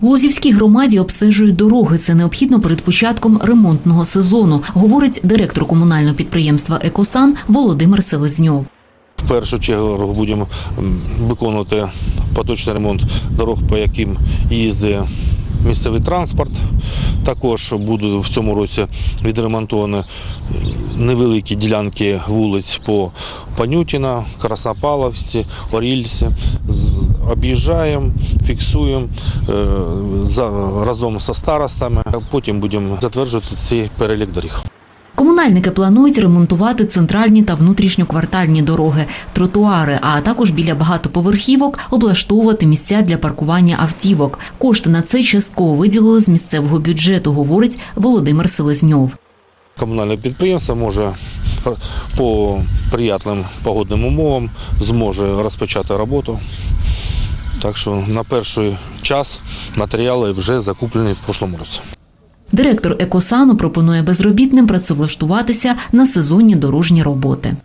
В Лозівській громаді обстежують дороги. Це необхідно перед початком ремонтного сезону, говорить директор комунального підприємства Екосан Володимир Селезньов. В першу чергу будемо виконувати поточний ремонт дорог, по яким їздить місцевий транспорт. Також будуть в цьому році відремонтовані невеликі ділянки вулиць по Панютіна, Краснопавловці, Орільці. Об'їжджаємо, фіксуємо е, за, разом зі старостами. Потім будемо затверджувати цей перелік доріг. Комунальники планують ремонтувати центральні та внутрішньоквартальні дороги, тротуари, а також біля багатоповерхівок облаштовувати місця для паркування автівок. Кошти на це частково виділили з місцевого бюджету, говорить Володимир Селезньов. Комунальне підприємство може е, по приятним погодним умовам зможе розпочати роботу. Так що на перший час матеріали вже закуплені в прошлому році. Директор Екосану пропонує безробітним працевлаштуватися на сезонні дорожні роботи.